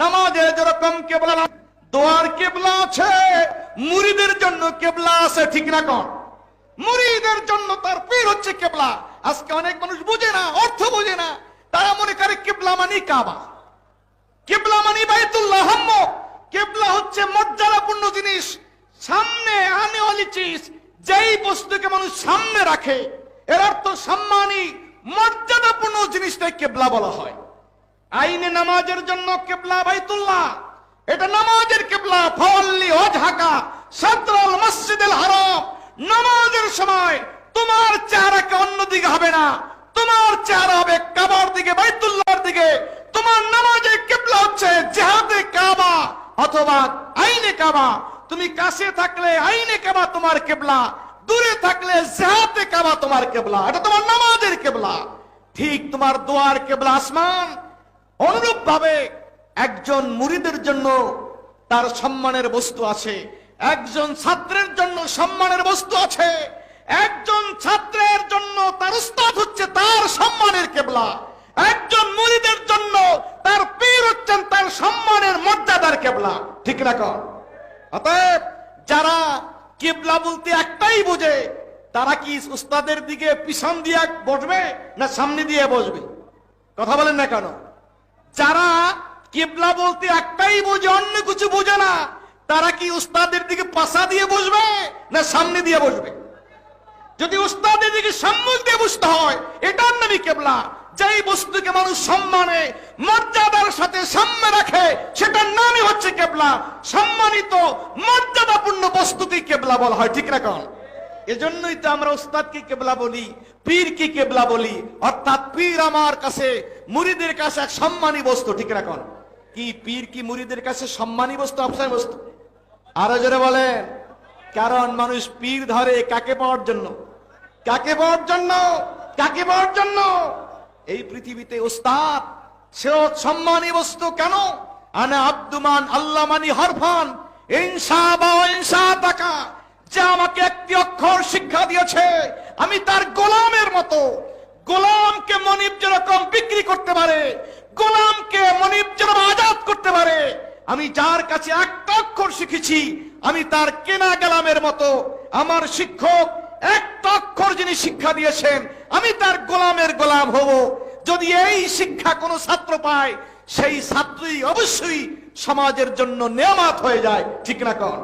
নামাজে যেরকম কেবলা দোয়ার কেবলা আছে, মুরিদের জন্য কেবলা আছে, ঠিক না কন? মুরিদের জন্য তার পীর হচ্ছে কেবলা। আজকে অনেক মানুষ বুঝে না, অর্থ বুঝে না, তারা মনে করে কেবলা মানি কাবা। কেবলা মানে বাইতুল্লাহ কেবলা হচ্ছে মর্যাদাপূর্ণ জিনিস। সামনে আনে অলি চিজ, যেই বস্তুকে মানুষ সামনে রাখে, এর অর্থ সম্মানী, মর্যাদাপূর্ণ জিনিসটাই কেবলা বলা হয়। আইনে নামাজের জন্য কেবলা বাইতুল্লাহ। এটা নামাজের কেবলা ফল্লি ও ঢাকা সাতরাল মসজিদুল হারাম। নামাজের সময় তোমার চেহারাকে অন্যদিকে হবে না। তোমার চেহারা হবে কাবার দিকে, বাইতুল্লাহর দিকে। তোমার নামাজের কেবলা হচ্ছে জেহাদে কাবা অথবা আইনে কাবা। তুমি কাছে থাকলে আইনে কাবা তোমার কেবলা, দূরে থাকলে জেহাদে কাবা তোমার কেবলা। এটা তোমার নামাজের কেবলা। ঠিক তোমার দোয়ার কেবলা আসমান অনুরূপ ভাবে একজন মুরিদের জন্য তার সম্মানের বস্তু আছে, একজন ছাত্রের জন্য সম্মানের বস্তু আছে, একজন ছাত্রের জন্য তার উস্তাদ হচ্ছে তার সম্মানের কেবলা, একজন মুরিদের জন্য তার পীর হচ্ছেন তার সম্মানের মর্যাদার কেবলা, ঠিক রাখ অতএব যারা কেবলা বলতে একটাই বোঝে, তারা কি উস্তাদের দিকে পিছন দিয়ে বসবে না সামনে দিয়ে বসবে? কথা বলেন না কেন? যারা কেবলা বলতে একটাই বোঝে, অন্য কিছু বোঝে না, তারা কি উস্তাদের দিকে পাশা দিয়ে বসবে না সামনে দিয়ে বসবে? যদি উস্তাদের দিকে সম্মুখ দিয়ে বসতে হয়, এটার নামই কেবলা। যেই বস্তুকে মানুষ সম্মানে, মর্যাদার সাথে সামনে রাখে, সেটার নামই হচ্ছে কেবলা। সম্মানিত, মর্যাদাপূর্ণ বস্তুকে কেবলা বলা হয়, ঠিক না কন? এজন্যই তো আমরা উস্তাদকে কেবলা বলি, পীরকে কেবলা বলি। অর্থাৎ পীর আমার কাছে মুরিদের কাছে এক সম্মানী বস্তু, ঠিক রাখুন কি পীর কি মুরিদের কাছে সম্মানী বস্তু, অপসায় বস্তু? আরও জোরে বলেন। কারণ মানুষ পীর ধরে কাকে পাওয়ার জন্য? কাকে পাওয়ার জন্য? কাকে পাওয়ার জন্য? এই পৃথিবীতে ওস্তাদ সেও সম্মানী বস্তু কেন? আনা আব্দুমান আল্লাহ মানি হরফান ইনসা বা ইনসা টাকা যে আমাকে একটি অক্ষর শিক্ষা দিয়েছে, আমি তার গোলামের মতো। গোলামকে মনিব যেরকম বিক্রি করতে পারে, গোলামকে মনিব যেরকম আজাদ করতে পারে, আমি যার কাছে একটা অক্ষর শিখেছি, আমি তার কেনা গেলামের মতো। আমার শিক্ষক একটা অক্ষর যিনি শিক্ষা দিয়েছেন, আমি তার গোলামের গোলাম হব। যদি এই শিক্ষা কোনো ছাত্র পায়, সেই ছাত্রই অবশ্যই সমাজের জন্য নেয়ামাত হয়ে যায়, ঠিক না কন?